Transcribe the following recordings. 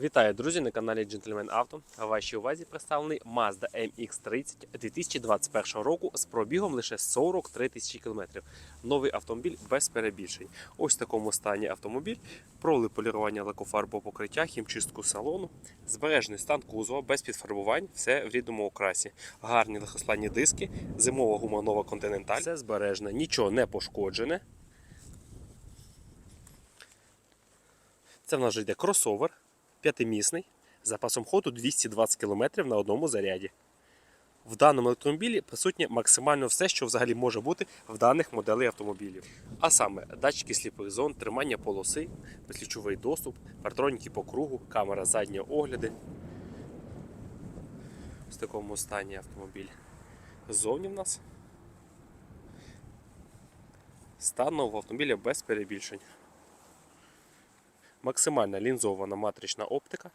Вітаю, друзі, на каналі Gentleman Auto. В вашій увазі представлений Mazda MX-30 2021 року з пробігом лише 43 тисячі кілометрів. Новий автомобіль без перебільшень. Ось в такому стані автомобіль. Провели полірування лакофарбового покриття, хімчистку салону, збережений стан кузова без підфарбувань, все в рідному окрасі. Гарні легкосплавні диски, зимова гума нова Continental. Все збережене, нічого не пошкоджене. Це в нас вже йде кросовер п'ятимісний запасом ходу 220 км на одному заряді. В даному автомобілі присутнє максимально все, що взагалі може бути в даних моделей автомобілів. А саме датчики сліпих зон, тримання полоси, безключовий доступ, партроніки по кругу, камера заднього огляди. В такому стані автомобіль. Ззовні в нас стан нового автомобіля без перебільшень. Максимальна лінзована матрична оптика.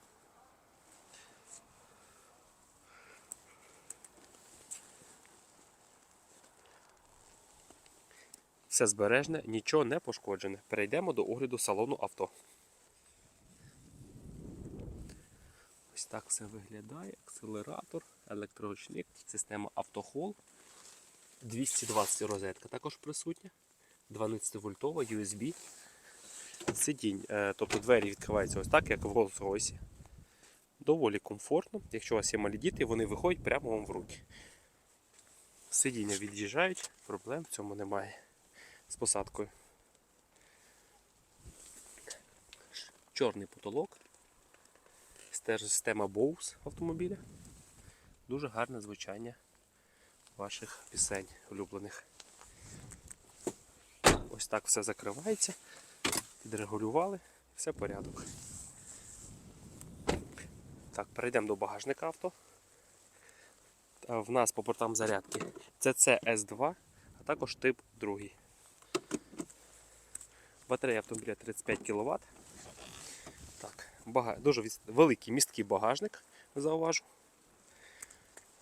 Все збережне, нічого не пошкоджене. Перейдемо до огляду салону авто. Ось так все виглядає. Акселератор, електроручник, система автохол. 220 розетка також присутня. 12 вольтова USB сидінь, е, тобто двері відкриваються ось так, як в Rolls-Royce. Доволі комфортно. Якщо у вас є малі діти, вони виходять прямо вам в руки. Сидіння від'їжджають, проблем в цьому немає з посадкою. Чорний потолок. Система Bose автомобіля. Дуже гарне звучання ваших пісень улюблених. Ось так все закривається підрегулювали, все порядок. Так, перейдемо до багажника авто. В нас по портам зарядки CC 2 а також тип 2. Батарея автомобіля 35 кВт. Так, бага... Дуже великий місткий багажник, зауважу.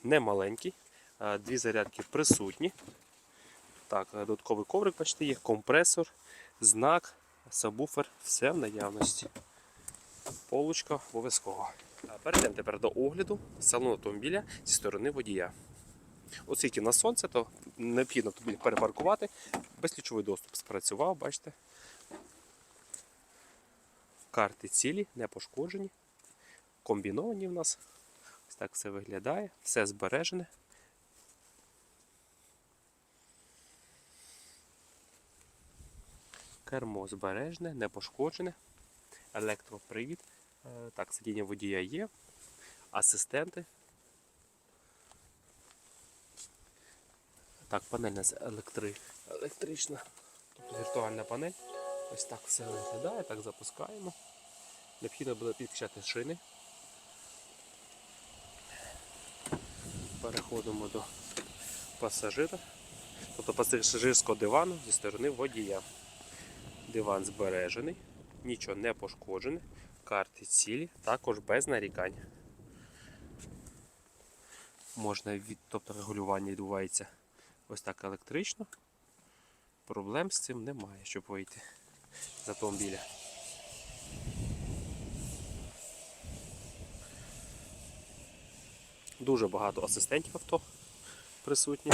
Не маленький. Дві зарядки присутні. Так, додатковий коврик, бачите, є, компресор, знак, сабвуфер, все в наявності. Полочка обов'язково. Перейдемо тепер до огляду салону автомобіля зі сторони водія. Оскільки на сонце, то необхідно автомобіль перепаркувати. Безключовий доступ спрацював, бачите. Карти цілі, не пошкоджені. Комбіновані в нас. Ось так все виглядає, все збережене. Кермо збережне, не. Електропривід. Е, Так, сидіння водія є. Асистенти. Так, панель у нас електри... електрична. Тобто віртуальна панель. Ось так все виглядає, так запускаємо. Необхідно буде підключати шини. Переходимо до пасажира. Тобто пасажирського дивану зі сторони водія. Диван збережений, нічого не пошкоджене, карти цілі, також без нарікань. Можна від, тобто регулювання відбувається ось так електрично. Проблем з цим немає, щоб вийти з автомобіля. Дуже багато асистентів авто присутні.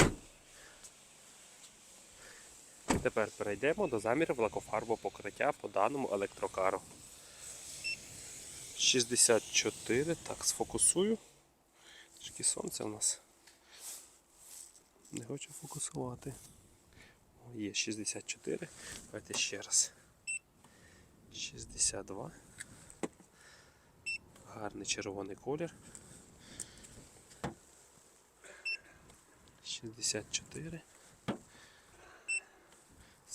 Тепер перейдемо до замірів лакофарбового покриття по даному електрокару. 64, так, сфокусую. Трішки сонце у нас. Не хочу фокусувати. О, Є 64. Давайте ще раз. 62. Гарний червоний колір. 64.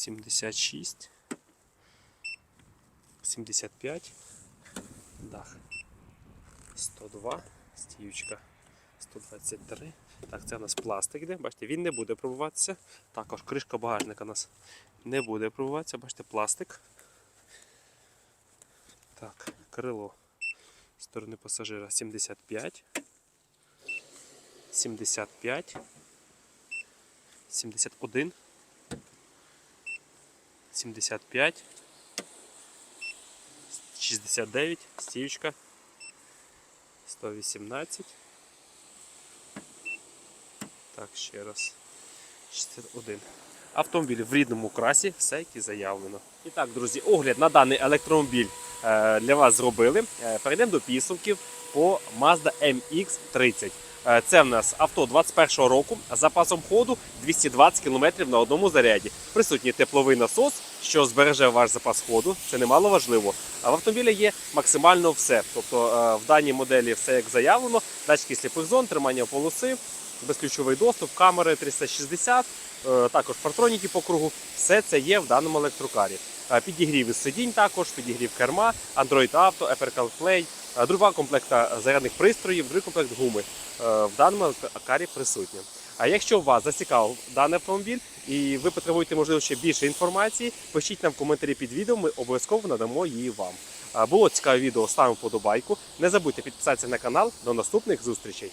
76, 75, дах. 102, стіючка. 123. Так, це у нас пластик йде, бачите, він не буде пробуватися. Також кришка багажника у нас не буде пробуватися, бачите, пластик. Так, крило з сторони пасажира. 75, 75, 71. 75, 69, стіючка 118. Так, ще раз. 61. Автомобіль в рідному красі, все як і заявлено. І так, друзі, огляд на даний електромобіль е, для вас зробили. Е, Перейдемо до підсумків по Mazda MX-30. Е, Це в нас авто 21 року з запасом ходу 220 км на одному заряді. Присутній тепловий насос, що збереже ваш запас ходу. Це немало важливо. А в автомобілі є максимально все. Тобто е, в даній моделі все як заявлено. Датчики сліпих зон, тримання полоси, безключовий доступ, камери 360, е, також партроніки по кругу. Все це є в даному електрокарі. Е, Підігрів із сидінь також, підігрів керма, Android Auto, Apple CarPlay, е, два комплекта зарядних пристроїв, другий комплект гуми в даному електрокарі присутні. А якщо вас зацікавив даний автомобіль і ви потребуєте, можливо, ще більше інформації, пишіть нам в коментарі під відео, ми обов'язково надамо її вам. Було цікаве відео, ставимо подобайку. Не забудьте підписатися на канал. До наступних зустрічей!